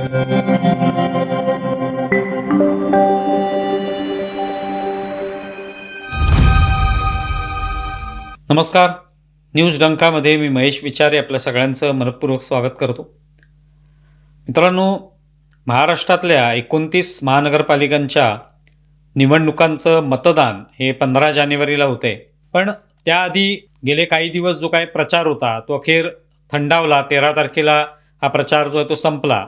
नमस्कार. न्यूज डंकामध्ये मी महेश विचारे आपल्या सगळ्यांचं मनपूर्वक स्वागत करतो. मित्रांनो महाराष्ट्रातल्या एकोणतीस महानगरपालिकांच्या निवडणुकांचं मतदान हे पंधरा जानेवारीला होते पण त्याआधी गेले काही दिवस जो काय प्रचार होता तो अखेर थंडावला. तेरा तारखेला हा प्रचार जो आहे तो संपला.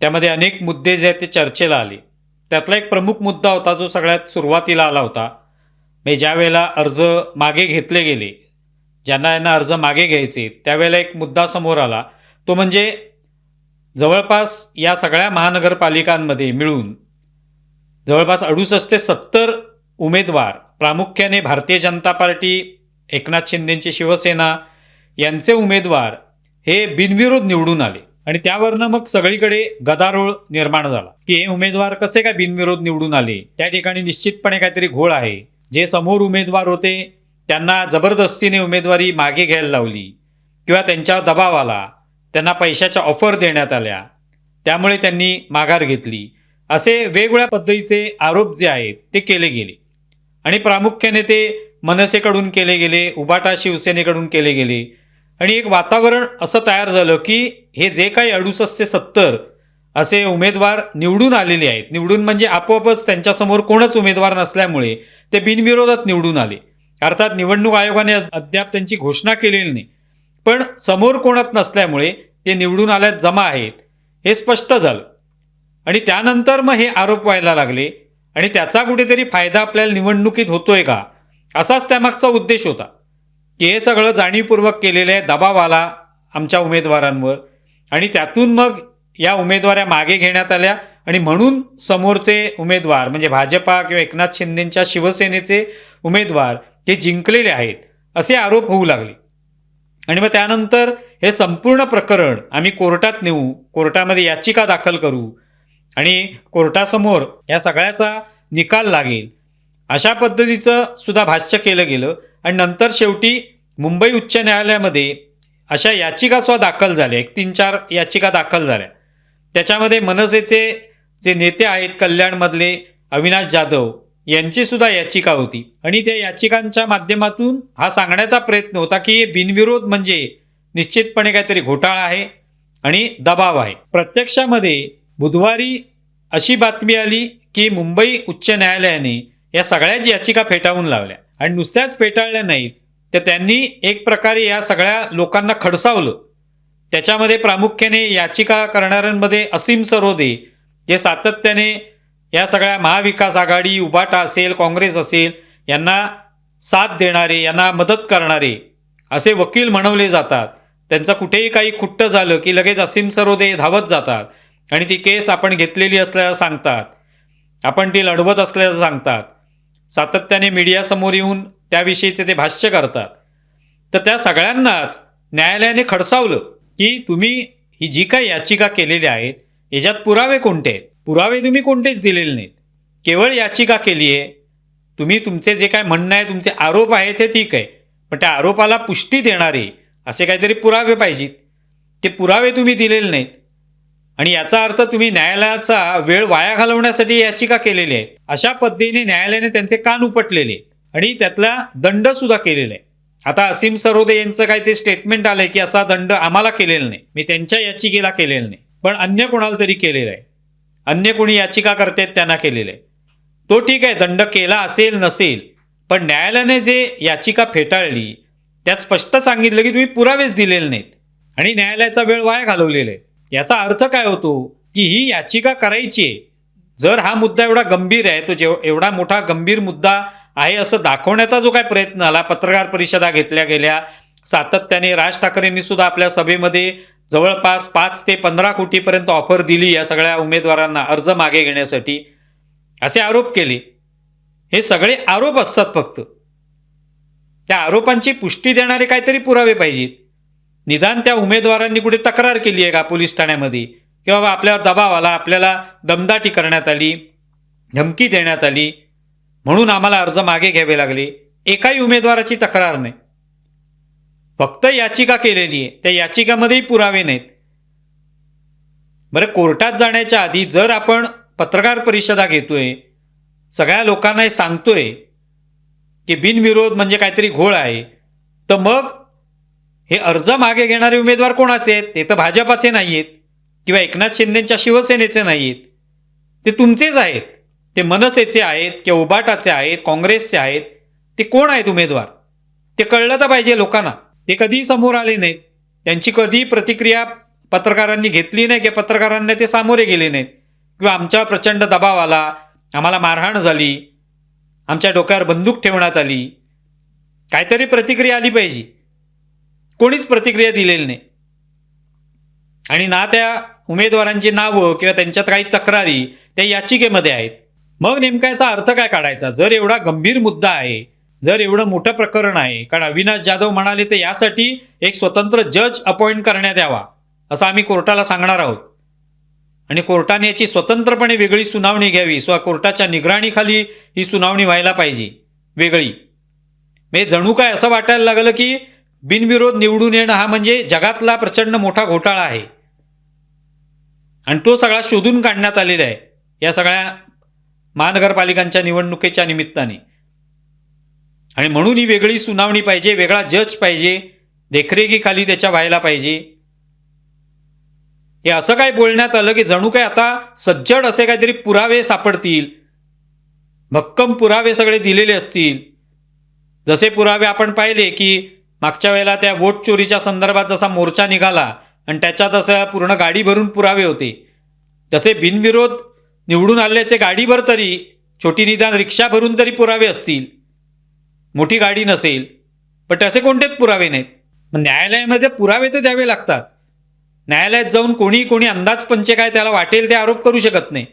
त्यामध्ये अनेक मुद्दे जे आहेत ते चर्चेला आले. त्यातला एक प्रमुख मुद्दा होता जो सगळ्यात सुरुवातीला आला होता. म्हणजे ज्या वेळेला अर्ज मागे घेतले गेले ज्यांना यांना अर्ज मागे घ्यायचे त्यावेळेला एक मुद्दा समोर आला. तो म्हणजे जवळपास या सगळ्या महानगरपालिकांमध्ये मिळून जवळपास अडुसष्ट ते सत्तर उमेदवार प्रामुख्याने भारतीय जनता पार्टी एकनाथ शिंदेंची शिवसेना यांचे उमेदवार हे बिनविरोध निवडून आले. आणि त्यावरनं मग सगळीकडे गदारोळ निर्माण झाला. की हे उमेदवार कसे काय बिनविरोध निवडून आले? त्या ठिकाणी निश्चितपणे काहीतरी घोळ आहे. जे समोर उमेदवार होते त्यांना जबरदस्तीने उमेदवारी मागे घ्यायला लावली. किंवा त्यांच्यावर दबाव आला त्यांना पैशाच्या ऑफर देण्यात आल्या. त्यामुळे त्यांनी माघार घेतली. असे वेगवेगळ्या पद्धतीचे आरोप जे आहेत ते केले गेले. आणि प्रामुख्याने ते मनसेकडून केले गेले उबाटा शिवसेनेकडून केले गेले. आणि एक वातावरण असं तयार झालं की हे जे काही अडुसष्ट ते सत्तर असे उमेदवार निवडून आलेले आहेत. निवडून म्हणजे आपोआपच त्यांच्यासमोर कोणच उमेदवार नसल्यामुळे ते बिनविरोधात निवडून आले. अर्थात निवडणूक आयोगाने अद्याप त्यांची घोषणा केलेली नाही. पण समोर कोणात नसल्यामुळे ते निवडून आल्यात जमा आहेत हे स्पष्ट झालं. आणि त्यानंतर मग हे आरोप व्हायला लागले आणि त्याचा कुठेतरी फायदा आपल्याला निवडणुकीत होतोय का? असाच त्यामागचा उद्देश होता. की हे सगळं जाणीवपूर्वक केलेलं आहे दबाव आला आमच्या उमेदवारांवर आणि त्यातून मग या उमेदवाऱ्या मागे घेण्यात आल्या. आणि म्हणून समोरचे उमेदवार म्हणजे भाजपा किंवा एकनाथ शिंदेंच्या शिवसेनेचे उमेदवार हे जिंकलेले आहेत असे आरोप होऊ लागले. आणि मग त्यानंतर हे संपूर्ण प्रकरण आम्ही कोर्टात नेऊ कोर्टामध्ये याचिका दाखल करू आणि कोर्टासमोर या सगळ्याचा निकाल लागेल. अशा पद्धतीचं सुद्धा भाष्य केलं गेलं. आणि नंतर शेवटी मुंबई उच्च न्यायालयामध्ये अशा याचिका सुद्धा दाखल झाल्या. एक तीन चार याचिका दाखल झाल्या. त्याच्यामध्ये मनसेचे जे नेते आहेत कल्याणमधले अविनाश जाधव यांची सुद्धा याचिका होती. आणि त्या याचिकांच्या माध्यमातून हा सांगण्याचा प्रयत्न होता की हे बिनविरोध म्हणजे निश्चितपणे काहीतरी घोटाळा आहे आणि दबाव आहे. प्रत्यक्षामध्ये बुधवारी अशी बातमी आली की मुंबई उच्च न्यायालयाने या सगळ्याच याचिका फेटाळून लावल्या. आणि नुसत्याच फेटाळल्या नाहीत तर त्यांनी एक प्रकारे या सगळ्या लोकांना खडसावलं. त्याच्यामध्ये प्रामुख्याने याचिका करणाऱ्यांमध्ये असीम सरोदे जे सातत्याने या सगळ्या महाविकास आघाडी उबाटा असेल काँग्रेस असेल यांना साथ देणारे यांना मदत करणारे असे वकील म्हणवले जातात. त्यांचं कुठेही काही खुट्ट झालं की लगेच असीम सरोदे धावत जातात आणि ती केस आपण घेतलेली असल्याचं सांगतात. आपण ती लढवत असल्याचं सांगतात. सातत्याने मीडियासमोर येऊन त्याविषयीचे ते भाष्य करतात. तर त्या सगळ्यांनाच न्यायालयाने खडसावलं की तुम्ही ही जी काही याचिका केलेली आहेत याच्यात पुरावे कोणते आहेत? पुरावे तुम्ही कोणतेच दिलेले नाहीत. केवळ याचिका केली आहे. तुम्ही तुमचे जे काय म्हणणं आहे तुमचे आरोप आहे ते ठीक आहे. पण त्या आरोपाला पुष्टी देणारे असे काहीतरी पुरावे पाहिजेत. ते पुरावे तुम्ही दिलेले नाहीत. आणि याचा अर्थ तुम्ही न्यायालयाचा वेळ वाया घालवण्यासाठी याचिका केलेली आहे. अशा पद्धतीने न्यायालयाने त्यांचे कान उपटलेले आहेत. आणि त्यातला दंड सुद्धा केलेला आहे. आता असीम सरोदे यांचं काय ते स्टेटमेंट आलंय की असा दंड आम्हाला केलेला नाही. मी त्यांच्या याचिकेला केलेला नाही. पण अन्य कोणाला तरी केलेला आहे. अन्य कोणी याचिका करतायत त्यांना केलेलं आहे. तो ठीक आहे दंड केला असेल नसेल पण न्यायालयाने जे याचिका फेटाळली त्यात स्पष्ट सांगितलं की तुम्ही पुरावेच दिलेले नाहीत. आणि न्यायालयाचा वेळ वाया घालवलेला आहे. याचा अर्थ काय होतो की ही याचिका करायची आहे. जर हा मुद्दा एवढा गंभीर आहे तो जेव एवढा मोठा गंभीर मुद्दा आहे असं दाखवण्याचा जो काय प्रयत्न आला पत्रकार परिषदा घेतल्या गेल्या सातत्याने राज ठाकरेंनी सुद्धा आपल्या सभेमध्ये जवळपास पाच ते पंधरा कोटीपर्यंत ऑफर दिली या सगळ्या उमेदवारांना अर्ज मागे घेण्यासाठी. असे आरोप केले. हे सगळे आरोप असतात फक्त. त्या आरोपांची पुष्टी देणारे काहीतरी पुरावे पाहिजेत. निदान त्या उमेदवारांनी कुठे तक्रार केली आहे का पोलीस ठाण्यामध्ये? किंवा बाबा आपल्यावर दबाव आला आपल्याला दमदाटी करण्यात आली धमकी देण्यात आली? म्हणून आम्हाला अर्ज मागे घ्यावे लागले. एकाही उमेदवाराची तक्रार नाही. फक्त याचिका केलेली आहे. त्या याचिकामध्येही पुरावे नाहीत. बरं कोर्टात जाण्याच्या आधी जर आपण पत्रकार परिषदा घेतोय सगळ्या लोकांना हे सांगतोय की बिनविरोध म्हणजे काहीतरी घोळ आहे तर मग हे अर्ज मागे घेणारे उमेदवार कोणाचे आहेत? ते तर भाजपाचे नाही आहेत किंवा एकनाथ शिंदेच्या शिवसेनेचे नाही आहेत ते तुमचेच आहेत. ते मनसेचे आहेत किंवा उबाटाचे आहेत काँग्रेसचे आहेत ते कोण आहेत उमेदवार? ते कळलं तर पाहिजे लोकांना. ते कधीही समोर आले नाहीत. त्यांची कधीही प्रतिक्रिया पत्रकारांनी घेतली नाही किंवा पत्रकारांना ते सामोरे गेले नाहीत. किंवा आमच्यावर प्रचंड दबाव आला आम्हाला मारहाण झाली आमच्या डोक्यावर बंदूक ठेवण्यात आली. काहीतरी प्रतिक्रिया आली पाहिजे. कोणीच प्रतिक्रिया दिलेली नाही. आणि ना त्या उमेदवारांची नावं किंवा त्यांच्यात काही तक्रारी त्या याचिकेमध्ये आहेत. मग नेमका याचा अर्थ काय काढायचा? जर एवढा गंभीर मुद्दा आहे जर एवढं मोठं प्रकरण आहे कारण अविनाश जाधव म्हणाले तर यासाठी एक स्वतंत्र जज अपॉइंट करण्यात यावा असं आम्ही कोर्टाला सांगणार आहोत. आणि कोर्टाने याची स्वतंत्रपणे वेगळी सुनावणी घ्यावी स्व कोर्टाच्या निगराणीखाली ही सुनावणी व्हायला पाहिजे वेगळी. म्हणजे जणू काय असं वाटायला लागलं की बिनविरोध निवडून येणं हा म्हणजे जगातला प्रचंड मोठा घोटाळा आहे. आणि तो सगळा शोधून काढण्यात आलेला आहे. या सगळ्या महानगरपालिकांच्या निवडणुकीच्या निमित्ताने. आणि म्हणून ही वेगळी सुनावणी पाहिजे वेगळा जज पाहिजे देखरेखीखाली त्याच्या व्हायला पाहिजे. हे असं काय बोलण्यात आलं की जणू काय आता सज्जड असे काहीतरी पुरावे सापडतील. भक्कम पुरावे सगळे दिलेले असतील. जसे पुरावे आपण पाहिले की मागच्या वेळेला त्या वोट चोरीच्या संदर्भात जसा मोर्चा निघाला आणि त्याच्यात असं पूर्ण गाडी भरून पुरावे होते. तसे बिनविरोध निवडून आल्याचे गाडीभर तरी छोटी निदान रिक्षा भरून तरी पुरावे असतील. मोठी गाडी नसेल पण त्याचे कोणतेच पुरावे नाहीत. मग न्यायालयामध्ये पुरावे तर द्यावे लागतात. न्यायालयात जाऊन कोणी कोणी अंदाज पंचे काय त्याला वाटेल ते आरोप करू शकत नाही.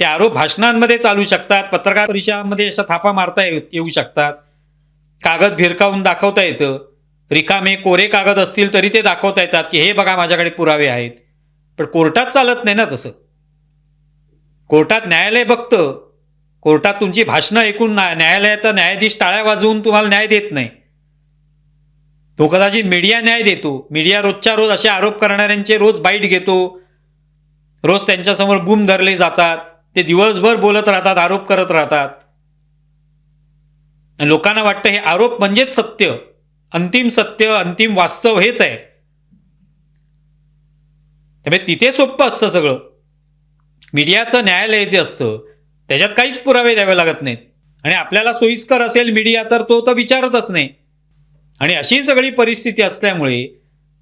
ते आरोप भाषणांमध्ये चालू शकतात पत्रकार परिषदामध्ये अशा थापा मारता येऊ येऊ शकतात. कागद भिरकावून दाखवता येतं. रिकामे कोरे कागद असतील तरी ते दाखवता येतात की हे बघा माझ्याकडे पुरावे आहेत. पण कोर्टात चालत नाही ना तसं. कोर्टात न्यायालय बघतं. कोर्टात तुमची भाषणं ऐकून ना न्यायालयात न्यायाधीश टाळ्या वाजवून तुम्हाला न्याय देत नाही. तो कदाचित मीडिया न्याय देतो. मीडिया रोजच्या रोज असे आरोप करणाऱ्यांचे रोज बाईट घेतो. रोज त्यांच्यासमोर बूम धरले जातात. ते दिवसभर बोलत राहतात आरोप करत राहतात. आणि लोकांना वाटतं हे आरोप म्हणजेच सत्य. अंतिम सत्य अंतिम वास्तव हेच आहे. त्यामुळे तिथे सोपं असतं सगळं. मीडियाचं न्यायालय जे असतं त्याच्यात काहीच पुरावे द्यावे लागत नाहीत. आणि आपल्याला सोयीस्कर असेल मीडिया तर तो तर विचारतच नाही. आणि अशी सगळी परिस्थिती असल्यामुळे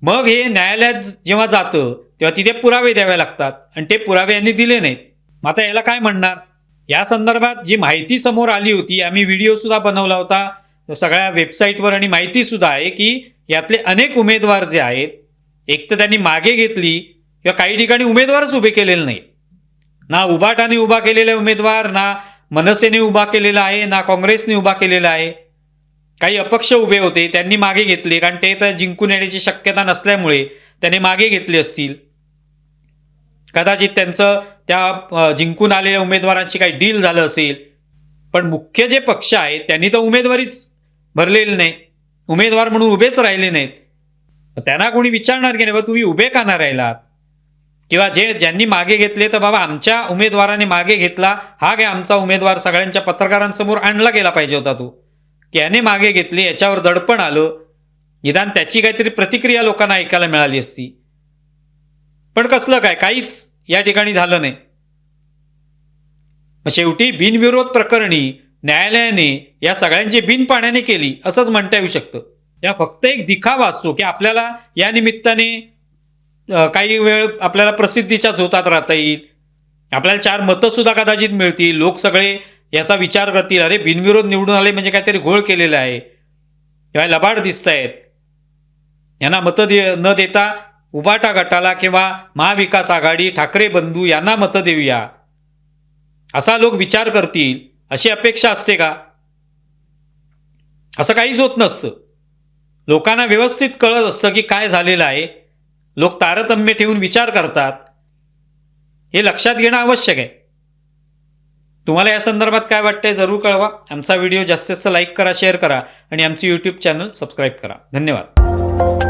मग हे न्यायालयात जेव्हा जातं तेव्हा तिथे पुरावे द्यावे लागतात आणि ते पुरावे यांनी दिले नाहीत. मग आता याला काय म्हणणार? या संदर्भात जी माहिती समोर आली होती आम्ही व्हिडिओसुद्धा बनवला होता सगळ्या वेबसाईटवर आणि माहितीसुद्धा आहे की यातले अनेक उमेदवार जे आहेत एक तर त्यांनी मागे घेतली किंवा काही ठिकाणी उमेदवारच उभे केलेले नाहीत. ना उबाटाने उभा केलेला उमेदवार ना मनसेने उभा केलेला आहे ना काँग्रेसने उभा केलेला आहे. काही अपक्ष उभे होते त्यांनी मागे घेतले कारण ते तर जिंकून येण्याची शक्यता नसल्यामुळे त्याने मागे घेतले असतील. कदाचित त्यांचं त्या जिंकून आलेल्या उमेदवारांची काही डील झालं असेल. पण मुख्य जे पक्ष आहेत त्यांनी तर उमेदवारीच भरलेली नाही. उमेदवार म्हणून उभेच राहिले नाहीत. त्यांना कोणी विचारणार की नाही बा तुम्ही उभे का ना राहिलात? किंवा जे ज्यांनी मागे घेतले तर बाबा आमच्या उमेदवाराने मागे घेतला हा काय आमचा उमेदवार सगळ्यांच्या पत्रकारांसमोर आणला गेला पाहिजे होता तो. की याने मागे घेतले याच्यावर दडपण आलं. निदान त्याची काहीतरी प्रतिक्रिया लोकांना ऐकायला मिळाली असती. पण कसलं काय काहीच या ठिकाणी झालं नाही. मग शेवटी बिनविरोध प्रकरणी न्यायालयाने या सगळ्यांची बिनपाण्याने केली असंच म्हणता येऊ शकतं. या फक्त एक दिखावा असतो की आपल्याला या निमित्ताने काही वेळ आपल्याला प्रसिद्धीच्या झोतात राहता येईल. आपल्याला चार मतंसुद्धा कदाचित मिळतील. लोक सगळे याचा विचार करतील अरे बिनविरोध निवडून आले म्हणजे काहीतरी घोळ केलेला आहे. किंवा लबाड दिसत आहेत यांना मतं दे न देता उबाटा गटाला किंवा महाविकास आघाडी ठाकरे बंधू यांना मतं देऊया. असा लोक विचार करतील. अशी अपेक्षा असते का? असं काहीच होत नसतं. लोकांना व्यवस्थित कळत असतं की काय झालेलं आहे. लोक तारतम्य ठेवून विचार करतात. हे लक्षात घेणं आवश्यक आहे. तुम्हाला या संदर्भात काय वाटतंय जरूर कळवा. आमचा व्हिडिओ जास्तीत जास्त लाईक करा शेअर करा आणि आमचे यूट्यूब चॅनल सबस्क्राईब करा. धन्यवाद.